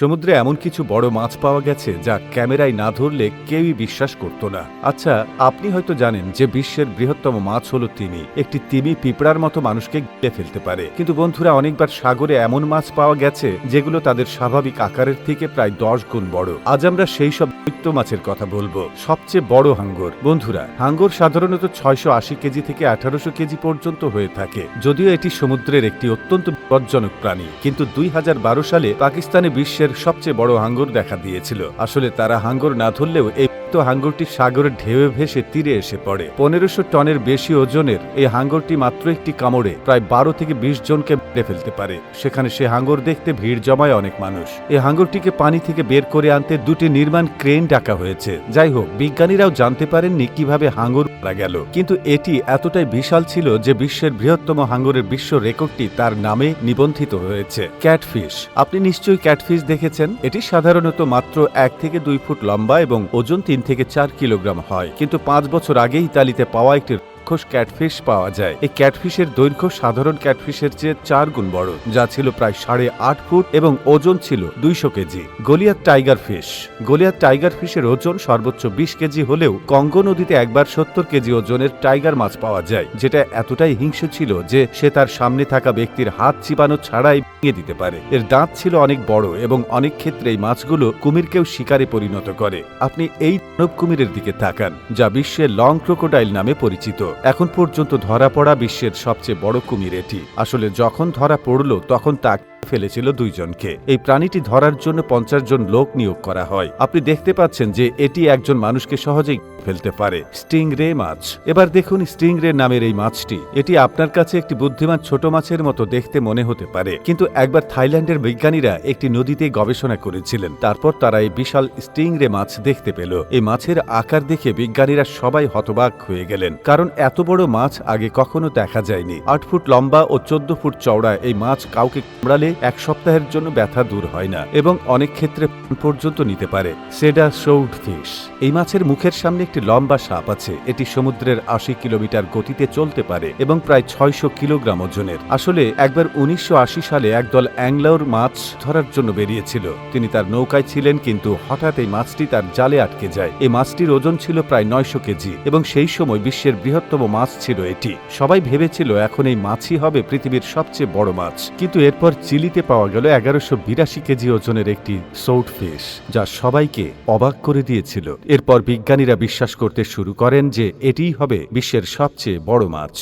সমুদ্রে এমন কিছু বড় মাছ পাওয়া গেছে যা ক্যামেরায় না ধরলে কেউই বিশ্বাস করত না। আচ্ছা আপনি হয়তো জানেন যে বিশ্বের বৃহত্তম মাছ হলো তিমি। একটি তিমি পিঁপড়ার মতো মানুষকে গিলে ফেলতে পারে। কিন্তু বন্ধুরা, অনেকবার সাগরে এমন মাছ পাওয়া গেছে যেগুলো তাদের স্বাভাবিক আকারের থেকে প্রায় দশ গুণ বড়। আজ আমরা সেই সব দৈত্য মাছের কথা বলব। সবচেয়ে বড় হাঙ্গর। বন্ধুরা, হাঙ্গর সাধারণত ছয়শো আশি কেজি থেকে আঠারোশো কেজি পর্যন্ত হয়ে থাকে। যদিও এটি সমুদ্রের একটি অত্যন্ত বিপজ্জনক প্রাণী, কিন্তু দুই হাজার বারো সালে পাকিস্তানে বিশ্বের সবচেয়ে বড় হাঙ্গর দেখা দিয়েছিল। আসলে তারা হাঙ্গর না ধরলেও এই তো হাঙ্গরটি সাগরের ঢেউয়ে ভেসে তীরে এসে পড়ে। পনেরোশো টনের বেশি ওজনের এই হাঙ্গরটি মাত্র একটি কামড়ে প্রায় বারো থেকে বিশ জনকে মেরে ফেলতে পারে। সেখানে সে হাঙ্গর দেখতে ভিড় জমায় অনেক মানুষ। এই হাঙ্গরটিকে পানি থেকে বের করে আনতে দুটি নির্মাণ ক্রেন ডাকা হয়েছে। যাই হোক, বিজ্ঞানীরাও জানতে পারেননি কীভাবে হাঙ্গর মারা গেল। কিন্তু এটি এতটাই বিশাল ছিল যে বিশ্বের বৃহত্তম হাঙ্গরের বিশ্ব রেকর্ডটি তার নামে নিবন্ধিত হয়েছে। ক্যাটফিশ। আপনি নিশ্চয়ই ক্যাটফিশ দেখেছেন? এটি সাধারণত মাত্র এক থেকে দুই ফুট লম্বা এবং ওজন তিন থেকে চার কিলোগ্রাম হয়। কিন্তু পাঁচ বছর আগে ইতালিতে পাওয়া একটি রাক্ষস ক্যাটফিশ পাওয়া যায়। এই ক্যাটফিশের দৈর্ঘ্য সাধারণ ক্যাটফিশের চেয়ে চার গুণ বড়, যা ছিল প্রায় সাড়ে আট ফুট এবং ওজন ছিল দুইশো KG. Goliath tiger fish. Goliath tiger ফিশের ওজন সর্বোচ্চ বিশ কেজি হলেও কঙ্গো নদীতে একবার সত্তর কেজি ওজনের টাইগার মাছ পাওয়া যায়, যেটা এতটাই হিংস্র ছিল যে সে তার সামনে থাকা ব্যক্তির হাত চিপানো ছাড়াই ভেঙে দিতে পারে। এর দাঁত ছিল অনেক বড় এবং অনেক ক্ষেত্রে এই মাছগুলো কুমিরকেও শিকারে পরিণত করে। আপনি এই দানব কুমিরের দিকে তাকান, যা বিশ্বের লং ক্রোকোডাইল নামে পরিচিত। এখন পর্যন্ত ধরা পড়া বিশ্বের সবচেয়ে বড় কুমির এটি। আসলে যখন ধরা পড়ল, তখন তা ফেলেছিল দুইজনকে। এই প্রাণীটি ধরার জন্য পঞ্চাশ জন লোক নিয়োগ করা হয়। আপনি দেখতে পাচ্ছেন যে এটি একজন মানুষকে সহজেই ফেলতে পারে। স্টিং রে মাছ। এবার দেখুন স্টিং রে নামের এই মাছটি। এটি আপনার কাছে একটি বুদ্ধিমান ছোট মাছের মতো দেখতে মনে হতে পারে। কিন্তু একবার থাইল্যান্ডের বিজ্ঞানীরা একটি নদীতে গবেষণা করেছিলেন। তারপর তারা এই বিশাল স্টিং রে মাছ দেখতে পেল। এই মাছের আকার দেখে বিজ্ঞানীরা সবাই হতবাক হয়ে গেলেন। কারণ এত বড় মাছ আগে কখনো দেখা যায়নি। আট ফুট লম্বা ও চোদ্দ ফুট চওড়া এই মাছ কাউকে কামড়ালে এক সপ্তাহের জন্য ব্যথা দূর হয় না এবং অনেক ক্ষেত্রে পর্যন্ত নিতে পারে। সেডা শৌড ফিশ। এই মাছের মুখের সামনে একটি লম্বা সাপ আছে। এটি সমুদ্রের আশি কিলোমিটার গতিতে চলতে পারে এবং প্রায় ছয়শো কিলোগ্রাম ওজনের। আসলে একবার উনিশশো সালে একদল অ্যাংলার মাছ ধরার জন্য বেরিয়েছিল। তিনি তার নৌকায় ছিলেন কিন্তু হঠাৎ এই মাছটি তার জালে আটকে যায়। এই মাছটির ওজন ছিল প্রায় নয়শো কেজি এবং সেই সময় বিশ্বের বৃহত্তম মাছ ছিল এটি। সবাই ভেবেছিল, এখন এই মাছই হবে পৃথিবীর সবচেয়ে বড় মাছ। কিন্তু এরপর চিলিতে পাওয়া গেল এগারোশো বিরাশি কেজি ওজনের একটি সৌট ফিশ, যা সবাইকে অবাক করে দিয়েছিল। এরপর বিজ্ঞানীরা বিশ্বাস করতে শুরু করেন যে এটিই হবে বিশ্বের সবচেয়ে বড় মাছ।